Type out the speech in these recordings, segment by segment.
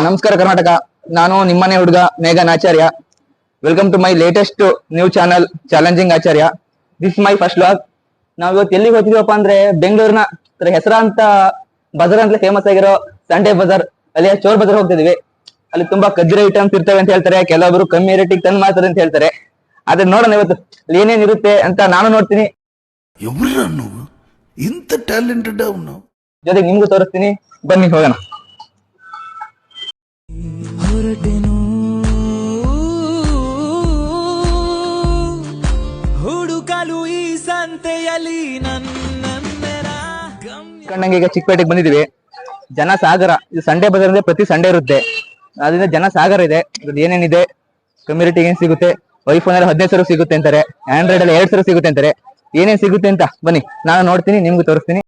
ನಮಸ್ಕಾರ ಕರ್ನಾಟಕ. ನಾನು ನಿಮ್ಮನೆ ಹುಡುಗ ಮೇಘನ್ Acharya. Welcome to my latest new channel challenging Acharya this my first log ನಾವ್ ಇವತ್ತು ಎಲ್ಲಿಗೆ ಹೋಗ್ತಿದೀವಪ್ಪ ಅಂದ್ರೆ ಬೆಂಗಳೂರಿನ ಹೆಸರಾಂತ ಬಜಾರ್ ಅಂತ ಫೇಮಸ್ ಆಗಿರೋ ಸಂಡೇ ಬಜಾರ್ ಅಲ್ಲಿ ಚೋರ್ ಬಜಾರ್ ಹೋಗ್ತಿದೀವಿ. ಅಲ್ಲಿ ತುಂಬಾ ಕಜ್ಜರಿ ಐಟಮ್ಸ್ ಇರ್ತವೆ ಅಂತ ಹೇಳ್ತಾರೆ. ಕೆಲವೊಬ್ರು ಕಮ್ಮಿ ರೇಟಿಗೆ ತಂದು ಮಾಡ್ತಾರೆ ಅಂತ ಹೇಳ್ತಾರೆ. ಆದ್ರೆ ನೋಡೋಣ ಇವತ್ತು ಅಲ್ಲಿ ಏನೇನಿರುತ್ತೆ ಅಂತ ನಾನು ನೋಡ್ತೀನಿ. ಇಂತ ಟ್ಯಾಲೆಂಟೆಡ್ ಜೊತೆಗೆ ನಿಮ್ಗೂ ತೋರಿಸ್ತೀನಿ. ಬನ್ನಿ ಹೋಗೋಣ. ಕಂಡಂಗೆ ಈಗ ಚಿಕ್ಕಪೇಟೆಗೆ ಬಂದಿದೀವಿ ಜನ ಸಾಗರ ಇದು ಸಂಡೇ ಬಜಾರ್ ಅಂದ್ರೆ ಪ್ರತಿ ಸಂಡೇ ಇರುತ್ತೆ. ಅದರಿಂದ ಜನ ಸಾಗರ ಇದೆ. ಇದ್ರದ್ದು ಏನೇನಿದೆ? ಕಮ್ಯುನಿಟಿ ಏನ್ ಸಿಗುತ್ತೆ? ವೈಫೋನ್ ಅಲ್ಲಿ ಹದಿನೈದು ಸಾವಿರ ಸಿಗುತ್ತೆ ಅಂತಾರೆ. ಆಂಡ್ರಾಯ್ಡ್ ಅಲ್ಲಿ ಎರಡ್ ಸಾವಿರ ಸಿಗುತ್ತೆ ಅಂತಾರೆ. ಏನೇನ್ ಸಿಗುತ್ತೆ ಅಂತ ಬನ್ನಿ. ನಾನು ನೋಡ್ತೀನಿ ನಿಮ್ಗೂ ತೋರಿಸ್ತೀನಿ.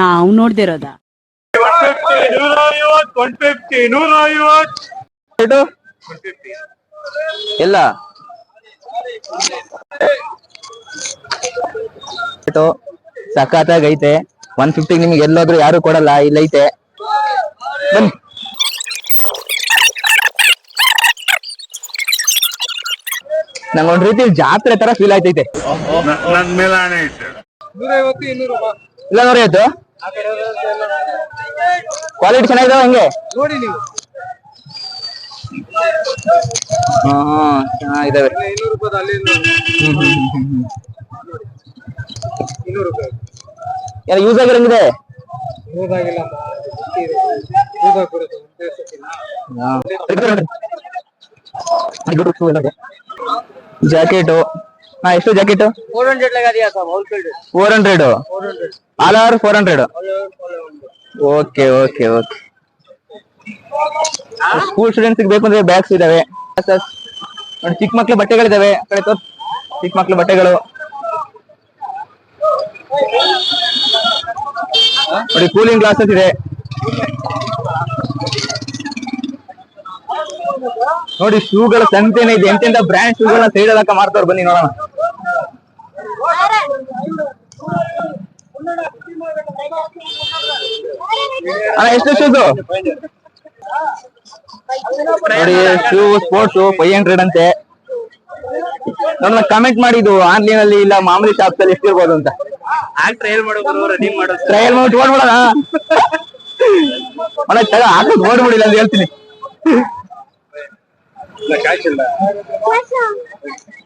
ನಾವು ನೋಡ್ದಿರೋದ? ಎಲ್ಲ. ಸಖತ್ತಾಗಿ ಐತೆ. ಒನ್ ಫಿಫ್ಟಿ ನಿಮ್ಗೆ ಎಲ್ಲೋದ್ರು ಯಾರು ಕೊಡಲ್ಲ ಇಲ್ಲೈತೆ ಬನ್ನಿ. ನಂಗೊಂದ್ ರೀತಿ ಜಾತ್ರೆ ತರ ಫೀಲ್ ಆಯ್ತೈತೆ. ಇಲ್ಲ ನೋಡಿ ಆಯ್ತು. ಕ್ವಾಲಿಟಿ ಚೆನ್ನಾಗಿದೆ ಹಂಗೆ? ನೋಡಿ ನೀವು. ಹಾ ಯೂಸ್ ಆಗಿರಂಗಿದೆ? ಯೂಸ್ ಆಗಿಲ್ಲ ಜಾಕೆಟು ಹಾ. ಎಷ್ಟು jacket four hundred four hundred all over four hundred okay okay okay school students ಬೇಕು ಅಂದ್ರೆ ಬ್ಯಾಗ್ಸ್ ಇದಾವೆ. ನೋಡಿ ಚಿಕ್ಕ ಮಕ್ಳು ಬಟ್ಟೆಗಳಿದಾವೆ. ಚಿಕ್ಕ ಮಕ್ಳು ಬಟ್ಟೆಗಳು. ನೋಡಿ ಕೂಲಿಂಗ್ ಗ್ಲಾಸಸ್ ಇದೆ. ನೋಡಿ ಶೂಗಳ ಸಂತೆನೇ ಇದೆ. ಎಂತೆಂತ ಬ್ರ್ಯಾಂಡ್ ಶೂಗಳನ್ನ ಸೈಡ್ ಮಾರ್ತಾವ್ರು. ಬನ್ನಿ, ನೋಡೋಣ. ಅಣ್ಣ, ಎಷ್ಟು ಶೂಸ್ ನೋಡಿ ಶೂ ಸ್ಪೋರ್ಟ್ಸ್ ಫೈವ್ ಹಂಡ್ರೆಡ್ ಅಂತೆ. ನೋಡೋಣ ಕಮೆಂಟ್ ಮಾಡಿದ್ದು ಆನ್ಲೈನ್ ಅಲ್ಲಿ ಇಲ್ಲ ಮಾಮೂಲಿ ಶಾಪ್ ಅಲ್ಲಿ ಎಷ್ಟಿರ್ಬೋದು ಅಂತ. ಟ್ರಯಲ್ ಮಾಡೋದು ರನ್ನಿಂಗ್ ಮಾಡೋದು ಟ್ರಯಲ್ ಮಾಡಿ ಓಡ್ಬಿಡೋಣ ಅಣ್ಣ ತಗ ಹಾಕೋದು ಓಡ್ಬಿಡಿಲ್ಲ ಅಂತ ಹೇಳ್ತೀನಿ.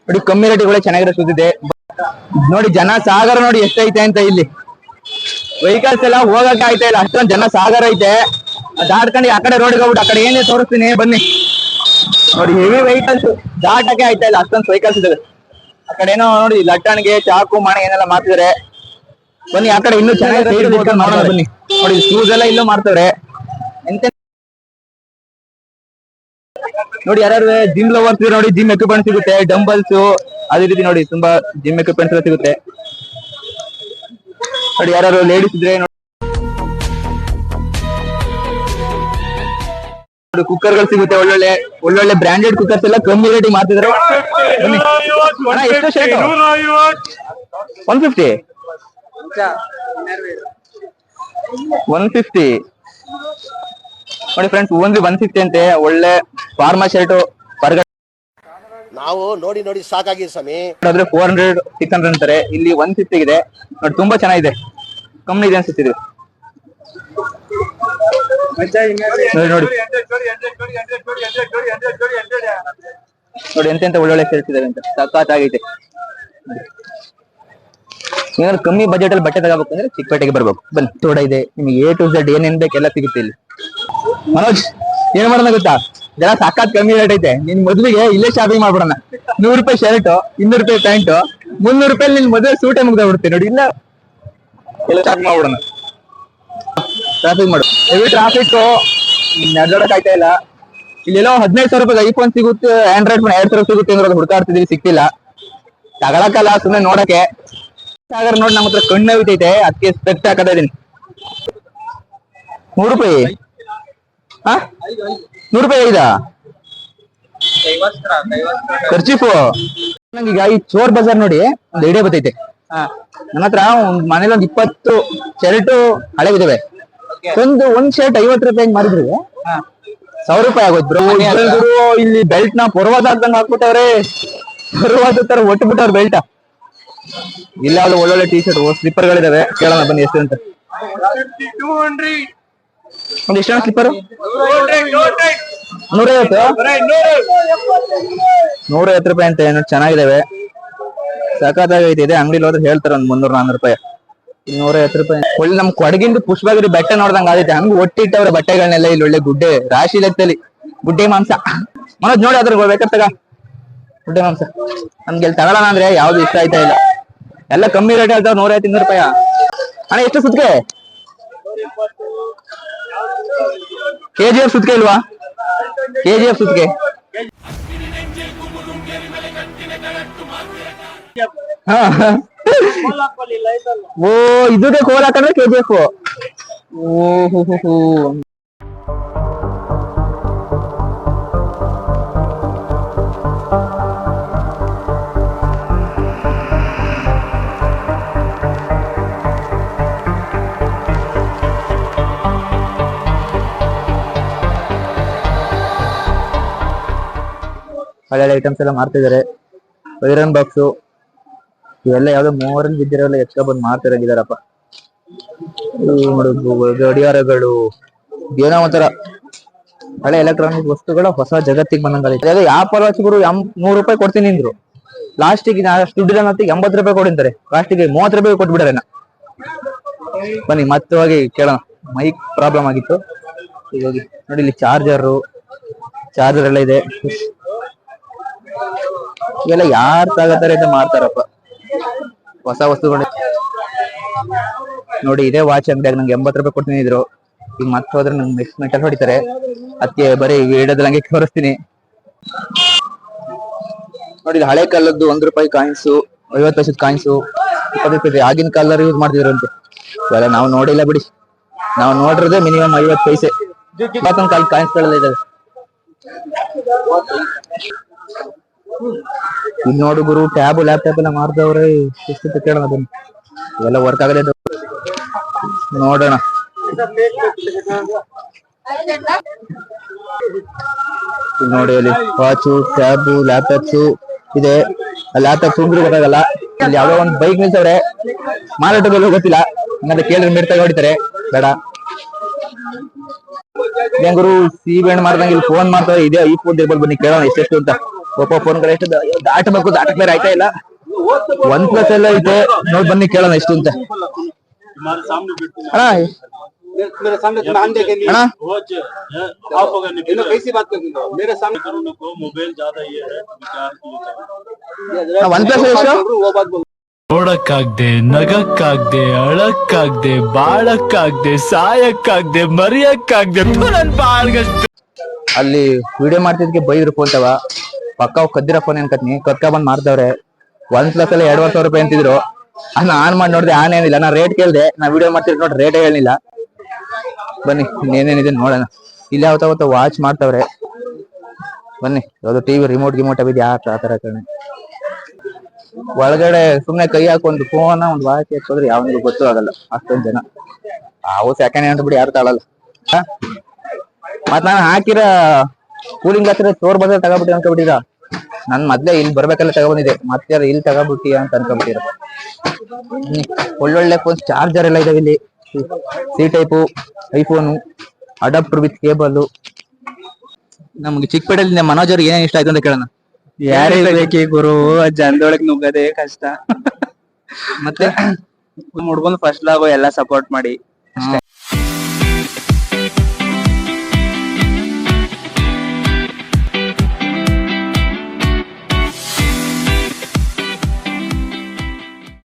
ನೋಡಿ ಕಮ್ಮಿ ರೇಟಿಗಳೇ ಚೆನ್ನಾಗಿರೋ ಸುದ್ದಿದೆ ನೋಡಿ ಜನ ಸಾಗರ ನೋಡಿ ಎಷ್ಟೈತೆ ಅಂತ ಇಲ್ಲಿ. ವೆಹಿಕಲ್ಸ್ ಎಲ್ಲ ಹೋಗಕ್ಕೆ ಆಯ್ತಾ ಇಲ್ಲ. ಅಷ್ಟೊಂದು ಜನ ಸಾಗರ ಐತೆ. ದಾಟ್ಕೊಂಡು ಆ ಕಡೆ ರೋಡ್ಗೆ ಹೋಗ್ಬಿಟ್ಟು ಆ ಕಡೆ ಏನೇ ತೋರಿಸ್ತೀನಿ ಬನ್ನಿ. ನೋಡಿ ಹೆವಿ ವೆಹಿಕಲ್ಸ್ ದಾಟಕ್ಕೆ ಆಯ್ತಾ ಇಲ್ಲ ಅಷ್ಟೊಂದು ವೆಹಿಕಲ್ಸ್ ಇದಾವೆ. ಆ ಕಡೆ ಏನೋ ನೋಡಿ ಲಟ್ಟಣ್ಗೆ ಚಾಕು ಮಾಣೆ ಏನೆಲ್ಲ ಮಾಡ್ತಿದಾರೆ. ಬನ್ನಿ ಆ ಕಡೆ ಇನ್ನೂ ಚೆನ್ನಾಗಿ ನೋಡೋಣ ಬನ್ನಿ. ನೋಡಿ ಶೂಸ್ ಎಲ್ಲ ಇಲ್ಲೂ ಮಾಡ್ತಾರೆ ಎಂತ ನೋಡಿ ಯಾರು ಜಿಮ್ ಲವರ್ಸ್ ನೋಡಿ ಜಿಮ್ ಎಕ್ವಿಪ್ಮೆಂಟ್ ಸಿಗುತ್ತೆ ಡಂಬಲ್ಸ್ ಅದೇ ರೀತಿ ನೋಡಿ ತುಂಬಾ ಜಿಮ್ ಎಕ್ವಿಪ್ಮೆಂಟ್ಸ್ ಎಲ್ಲ ಸಿಗುತ್ತೆ. ನೋಡಿ ಯಾರು ಲೇಡೀಸ್ ಇದ್ರೆ ಕುಕ್ಕರ್ಗಳು ಸಿಗುತ್ತೆ ಒಳ್ಳೊಳ್ಳೆ ಒಳ್ಳೊಳ್ಳೆ ಬ್ರಾಂಡೆಡ್ ಕುಕ್ಕರ್ಸ್ ಎಲ್ಲ ಕಮ್ಮಿ ರೇಟಿಗೆ ಮಾಡ್ತಿದ್ರು ಒನ್ ಫಿಫ್ಟಿ ಒನ್ ಫಿಫ್ಟಿ ನೋಡಿ ಫ್ರೆಂಡ್ಸ್ ಓನ್ಲಿ ಒನ್ ಫಿಫ್ಟಿ ಅಂತೆ. ಒಳ್ಳೆ ಫಾರ್ಮಾ ಶರ್ಟ್ ಹೊರಗಡೆ ನಾವು ನೋಡಿ ನೋಡಿ ಸಾಕಾಗಿದೆ ಸ್ವಾಮಿ. ಆದ್ರೆ ಫೋರ್ ಹಂಡ್ರೆಡ್ ಸಿಕ್ಸ್ ಹಂಡ್ರೆಡ್ ಅಂತಾರೆ. ಇಲ್ಲಿ ಒನ್ ಫಿಫ್ಟಿ ಇದೆ ನೋಡಿ ತುಂಬಾ ಚೆನ್ನಾಗಿದೆ. ಕಮ್ಮಿ ಇದೆ ಅನ್ಸುತ್ತಿದೆ ನೋಡಿ. ನೋಡಿ ನೋಡಿ ಎಂತೆಂತ ಒಳ್ಳೊಳ್ಳೆ ಸೇರ್ತಿದ್ದಾರೆ ಅಂತ. ಸಖತ್ತಾಗೈತೆ ಏನಾದ್ರು ಕಮ್ಮಿ ಬಜೆಟ್ ಅಲ್ಲಿ ಬಟ್ಟೆ ತಗೋಬೇಕು ಅಂದ್ರೆ ಚಿಕ್ಕಪೇಟೆಗೆ ಬರ್ಬೇಕು. ಬನ್ನಿ ತೋಡ ಇದೆ. ನಿಮಗೆ ಎ ಟು ಝೆಡ್ ಏನೇನ್ ಬೇಕೆಲ್ಲ ಎಲ್ಲ ಸಿಗುತ್ತೆ ಇಲ್ಲಿ. ಮನೋಜ್ ಏನ್ ಮಾಡೋಣ ಗೊತ್ತಾ? ಜನ ಸಾಕಾತ್ ಕಮ್ಮಿ ರೇಟ್ ಐತೆ. ನಿನ್ ಮದ್ವೆಗೆ ಇಲ್ಲೇ ಶಾಪಿಂಗ್ ಮಾಡ್ಬಿಡೋಣ. ನೂರು ರೂಪಾಯಿ ಶರ್ಟ್ ಇನ್ನೂರು ರೂಪಾಯಿ ಪ್ಯಾಂಟ್ ಮುನ್ನೂರು ರೂಪಾಯಿ ನಿನ್ ಮದ್ವೆ ಸೂಟೇ ಬಿಡ್ತೀನಿ ನೋಡಿ ಇಲ್ಲ. ಎಲ್ಲ ಶಾಪಿಂಗ್ ಮಾಡ್ಬಿಡೋಣ. ಟ್ರಾಫಿಕ್ ಮಾಡು. ಹೆವಿ ಟ್ರಾಫಿಕ್ ನಡ್ದಾಡಕ್ ಆಯ್ತಾ ಇಲ್ಲ. ಇಲ್ಲೆಲ್ಲೋ ಹದಿನೈದು ಸಾವಿರ ರೂಪಾಯಿ ಐಫೋನ್ ಸಿಗುತ್ತೆ ಆಂಡ್ರಾಯ್ಡ್ ಫೋನ್ ಎರಡ್ ಸಾವಿರ ಸಿಗುತ್ತೆ ಅಂದ್ರೆ ಹುಡುಕಾಡ್ತಿದೀವಿ ಸಿಕ್ತಿಲ್ಲ. ತಗೊಳಕಲ್ಲ ಸುಮ್ಮನೆ ನೋಡಕ್ಕೆ. ಸಾಗರ್ ನೋಡಿ ನಮ್ಮ ಹತ್ರ ಕಣ್ಣು ಹೋಯ್ತೈತೆ ಅದಕ್ಕೆ ಸ್ಪೆಕ್ಟ್ ಹಾಕತಾ ಇದೀನಿ ನೂರು ರೂಪಾಯಿ. ಹಾ? ನೂರು ರೂಪಾಯಿ ಐದಾ? ನಂಗೆ ನಂಗೀಗ ಈ ಚೋರ್ ಬಜಾರ್ ನೋಡಿ ಒಂದು ಐಡಿಯಾ ಬತ್ತೈತೆ ನನ್ನ ಹತ್ರ ಒಂದ್ ಮನೇಲಿ ಒಂದ್ ಇಪ್ಪತ್ತು ಹಳೆ ಹಳೆವಿದಾವೆ ಒಂದು ಒಂದ್ ಶರ್ಟ್ ಐವತ್ತು ರೂಪಾಯಿ ಮಾರಿದ್ರೆ. ಸಾವಿರ ರೂಪಾಯಿ ಆಗೋಯ್ತು ಬ್ರೋ ಇಲ್ಲಿ ಬೆಲ್ಟ್ನ ಪರ್ವತ ಹಾಕ್ದಂಗ್ ಹಾಕ್ಬಿಟ್ಟವ್ರೆ. ಪರ್ವತ ತರ ಒಟ್ಟು ಬೆಲ್ಟ ಬೆಲ್ಟ್ ಇಲ್ಲ ಅದು ಒಳ್ಳೊಳ್ಳೆ ಟಿ ಶರ್ಟ್ ಸ್ಲಿಪ್ಪರ್ ಗಳಿದಾವೆ ಕೇಳೋಣ ಬನ್ನಿ ಎಷ್ಟು ಅಂತ. ಒಂದ್ ಎಷ್ಟು ಸ್ಲಿಪ್ಪರ್? ನೂರೈವತ್ತು. ನೂರೈವತ್ತು ರೂಪಾಯಿ ಅಂತ ಏನು ಚೆನ್ನಾಗಿದಾವೆ. ಸಖತ್ತಾಗೈತೆ ಇದೆ ಅಂಗಡಿಲಿ ಹೋದ್ರೆ ಹೇಳ್ತಾರೆ ಒಂದ್ ಮುನ್ನೂರ ನಾನೂರು ರೂಪಾಯಿ. ನೂರೈವತ್ತು ರೂಪಾಯಿ. ಒಳ್ಳೆ ನಮ್ ಕೊಡಗಿಂದು ಪುಷ್ಪಗಿರಿ ಬೆಟ್ಟ ನೋಡ್ದಂಗ ಆಗೈತೆ ಹಂಗ ಒಟ್ಟಿಟ್ಟವ್ರ ಬಟ್ಟೆಗಳನ್ನೆಲ್ಲ ಇಲ್ಲಿ ಒಳ್ಳೆ ಗುಡ್ಡೆ, ರಾಶಿ ಲೆಕ್ಕದಲ್ಲಿ ಗುಡ್ಡೆ ಮಾಂಸ. ಮನೋಜ್ ನೋಡಿ ಅದ್ರ ಬೇಕಾಗ್ತಗ ಗುಡ್ಡೆ ಮಾಂಸ. ನಮ್ಗೆ ಇಲ್ಲಿ ತಗೊಳ್ಳೋಣ ಅಂದ್ರೆ ಯಾವ್ದು ಇಷ್ಟ ಆಯ್ತಾ ಇಲ್ಲ. ಎಲ್ಲ ಕಮ್ಮಿ ರೇಟ್ ಹೇಳ್ತಾವ ನೂರೈವತ್ತು ಇನ್ನೂರು ರೂಪಾಯಿ. ಅಣ್ಣ, ಎಷ್ಟು ಸುತ್ತಿಗೆ ಕೆ ಜಿ ಎಫ್ ಸುತ್ತಿಗೆ ಇಲ್ವಾ? ಕೆ ಜಿ ಎಫ್ ಸುತ್ತಿಗೆ ಹಾ. ಓ ಇದಕ್ಕೆ ಕೋಲ್ ಹಾಕಂದ್ರೆ ಕೆ ಜಿ ಎಫ್ ಓ, ಹೋ ಹೋ ಹಳೆ ಐಟಮ್ಸ್ ಎಲ್ಲ ಮಾಡ್ತಿದ್ದಾರೆ ಐರನ್ ಬಾಕ್ಸು ಇವೆಲ್ಲ ಯಾವ್ದೋ ಮೂವರಲ್ಲಿ ಬಿದ್ದಿರೋ ಎಕ್ಸ್ಟ್ರಾ ಬಂದು ಮಾಡ್ತಿರಂಗಿದಾರಪ್ಪ. ಗಡಿಯಾರಗಳು, ಏನೋ ಒಂಥರ ಹಳೆ ಎಲೆಕ್ಟ್ರಾನಿಕ್ ವಸ್ತುಗಳ ಹೊಸ ಜಗತ್ತಿಗೆ ಬಂದಂಗಾಗಿದೆ ಅದೇ ಯಾವ ವಾಚ್ಗಳು ಎಂ ನೂರು ರೂಪಾಯಿ ಕೊಡ್ತೀನಿ ಅಂದ್ರು. ಲಾಸ್ಟಿಗೆ ಅಷ್ಟು ದುಡ್ಡಿಲ್ಲ ಮತ್ತೆ ಎಂಬತ್ತು ರೂಪಾಯಿ ಕೊಡಿಂತಾರೆ. ಲಾಸ್ಟಿಗೆ ಮೂವತ್ತು ರೂಪಾಯಿ ಕೊಟ್ಬಿಡಾರೆ ಬನ್ನಿ ಮತ್ತೆ ಹೋಗಿ ಕೇಳೋಣ. ಮೈಕ್ ಪ್ರಾಬ್ಲಮ್ ಆಗಿತ್ತು. ಈಗ ಹೋಗಿ ನೋಡಿ ಇಲ್ಲಿ ಚಾರ್ಜರು ಚಾರ್ಜರ್ ಎಲ್ಲ ಇದೆ. ಇವೆಲ್ಲ ಯಾರ್ ತಗೋತಾರೆ ಅಂತ ಮಾಡ್ತಾರಪ್ಪ. ಹೊಸ ವಸ್ತುಗಳು ನೋಡಿ, ಇದೇ ವಾಚ್ ಅಂಗಡಿಯಾಗ ನಂಗೆ ಎಂಬತ್ತು ರೂಪಾಯಿ ಕೊಡ್ತೀನಿ ಇದ್ರು ಈಗ ಮತ್ತೆ ಹೋದ್ರೆ ನಂಗೆ ಮೆಟಲ್ ಹೊಡಿತಾರೆ. ಅದಕ್ಕೆ ಬರೀ ಇಡೋದ್ರಂಗೆ ತೋರಿಸ್ತೀನಿ. ನೋಡಿ ಹಳೆ ಕಾಲದ್ದು ಒಂದ್ ರೂಪಾಯಿ ಕಾಯಿನ್ಸು ಐವತ್ತು ಪೈಸದ ಕಾಯಿನ್ಸು ಇಪ್ಪತ್ತು ರೂಪಾಯಿ ಆಗಿನ ಕಾಲದಲ್ಲಿ ಯೂಸ್ ಮಾಡ್ತಿದ್ರಂತೆ. ಇವೆಲ್ಲ ನಾವು ನೋಡಿಲ್ಲ ಬಿಡಿ. ನಾವು ನೋಡಿರೋದೇ ಮಿನಿಮಮ್ ಐವತ್ತು ಪೈಸೆ. ಇಪ್ಪತ್ತೊಂದು ಕಾಲ ಕಾಯಿನ್ಸ್ಗಳೆಲ್ಲ ಇದಾವೆ. ಇಲ್ಲಿ ನೋಡು ಗುರು ಟ್ಯಾಬ್ ಲ್ಯಾಪ್ಟಾಪ್ ಎಲ್ಲ ಮಾರ್ದವ್ರೆ ಎಷ್ಟು ಕೇಳೋಣ ಬನ್ನಿ ಇವೆಲ್ಲ ವರ್ಕ್ ಆಗಲೇ ನೋಡೋಣ. ನೋಡಿ ಅಲ್ಲಿ ವಾಚು ಟ್ಯಾಬ್ ಲ್ಯಾಪ್ಟಾಪ್ಸ್ ಇದೆ. ಲ್ಯಾಪ್ಟಾಪ್ ಟಾಪ್ ಗೊತ್ತಾಗಲ್ಲ. ಇಲ್ಲಿ ಯಾವ್ದೋ ಒಂದ್ ಬೈಕ್ ನಿಲ್ಸವ್ರೆ. ಮಾರಾಟದಲ್ಲೂ ಗೊತ್ತಿಲ್ಲ. ಹಂಗಂತ ಕೇಳಿದ್ರೆ ಮಿಡ್ತಾಗ ಹೊಡಿತಾರೆ. ಬೇಡ. ಏನ್ ಗುರು ಬೆಂಡ್ ಮಾಡ್ದಂಗೆ ಇಲ್ಲಿ ಫೋನ್ ಮಾಡ್ತಾರೆ. ಇದೆ ಈ ಫೋನ್ ಇರ್ಬೋದು ಬನ್ನಿ, ಕೇಳೋಣ ಎಷ್ಟೆಷ್ಟು ಅಂತ. ಒಪ್ಪ ಫೋನ್ಗಳು ಎಷ್ಟು ದ- ದಾಟಬೇಕು ದಾಟಕ್ ಬೇರೆ ಆಯ್ತಾ ಇಲ್ಲ ಒನ್ ಪ್ಲಸ್ ಎಲ್ಲ ಐತೆ ನೋಡ್ ಬನ್ನಿ ಕೇಳೋಣ ಎಷ್ಟು ಅಂತ ಅಣ್ಣ मेरे सामने नाम देखे नहीं ಅಣ್ಣ आप होगा नहीं कैसी बात करते हो मेरे सामने को मोबाइल ज्यादा ये है विचार की ಒನ್ ಪ್ಲಸ್ ಎಷ್ಟು वो बात बोल ನೋಡಕ್ಕಾಗ್ದೆ ನಗಕ್ಕಾಗ್ದೆ ಅಳಕ್ಕಾಗ್ದೆ ಬಾಳಕ್ಕಾಗ್ದೆ ಸಾಯಕ್ಕಾಗ್ದೆ ಮರಿಯಕ್ಕಾಗ್ದೆ ಥು, ನನ್ ಬಾಳ್ಗಷ್ಟು ಅಲ್ಲಿ ವಿಡಿಯೋ ಮಾಡ್ತಿದ್ಕೆ ಬೈದ್ರು ಫೋನ್ ತವ ಪಕ್ಕ ಕದ್ದಿರ ಫೋನ್ ಏನ್ಕತ್ನಿ ಕತ್ಕ ಬಂದ್ ಮಾರ್ದವ್ರೆ. ಒನ್ ಪ್ಲಸ್ ಅಲ್ಲಿ ಎರಡ್ ಸಾವಿರ ರೂಪಾಯಿ ಅಂತಿದ್ರು. ಅದನ್ನ ಆನ್ ಮಾಡಿ ನೋಡಿದೆ, ಆನ್ ಏನಿಲ್ಲ. ನಾ ರೇಟ್ ಕೇಳ್ದೆ. ನಾ ವಿಡಿಯೋ ಮಾಡ್ತಿದ್ ನೋಡಿ ರೇಟ್ ಹೇಳಿಲ್ಲ ಬನ್ನಿ ಇನ್ನೇನೇನಿದೆ ನೋಡೋಣ. ಇಲ್ಲಿ ಯಾವತ್ತ ಅವತ್ತ ವಾಚ್ ಮಾಡ್ತಾವ್ರೆ. ಬನ್ನಿ, ಯಾವ್ದು ಟಿವಿ ರಿಮೋಟ್ ಗಿಮೋಟ್ ಅವಿದ್ ಯಾಕೆ ಆತರ ಕಣೆ. ಒಳಗಡೆ ಸುಮ್ನೆ ಕೈ ಹಾಕೊಂದು ಒಂದು ಫೋನ್ ಒಂದು ವಾಚ್ ಎತ್ಕೋದ್ರೆ ಯಾವನಿಗೂ ಗೊತ್ತು ಆಗಲ್ಲ. ಅಷ್ಟೊಂದ್ ಜನ. ಅವು ಸೆಕೆಂಡ್ ಹ್ಯಾಂಡ್ ಬಿಡಿ ಯಾರು ತಾಳಲ್ಲ? ಮತ್ ನಾನು ಹಾಕಿರ ಕೂಲಿಂಗ್ ಹತ್ರ ಸ್ಟೋರ್ ಬಂದ್ರೆ ತಗೋಬಿಟ್ಟಿ ಅನ್ಕೊಬಿಟ್ಟಿರ ನನ್ ಮೊದ್ಲೇ ಇಲ್ಲಿ ಬರ್ಬೇಕಲ್ಲ ತಗೊಬಂದಿದೆ ಮತ್ತೆ ಇಲ್ಲಿ ತಗೋಬಿಟ್ಟಿ ಅಂತ ಅನ್ಕೊಂಬಿಟ್ಟಿರ. ಒಳ್ಳೊಳ್ಳೆ ಫೋನ್ ಚಾರ್ಜರ್ ಎಲ್ಲ ಇದಾವೆ ಇಲ್ಲಿ. C type iPhone adapter with cable ನಮ್ಗೆ ಚಿಕ್ಕಪೇಟೆಯಲ್ಲಿ ಮನೋಜ್ ಅವ್ರಿಗೆ ಏನೇನ್ ಇಷ್ಟ ಆಯ್ತು ಅಂತ ಕೇಳೋಣ. ಯಾರೇ ಬೇಕಿ ಗುರು ಜನದೊಳಗ್ ನುಗ್ಗದೇ ಕಷ್ಟ. ಮತ್ತೆ? ಮುಡ್ಕೊಂಡು ಫಸ್ಟ್ ಲಾಗೋ ಎಲ್ಲ ಸಪೋರ್ಟ್ ಮಾಡಿ.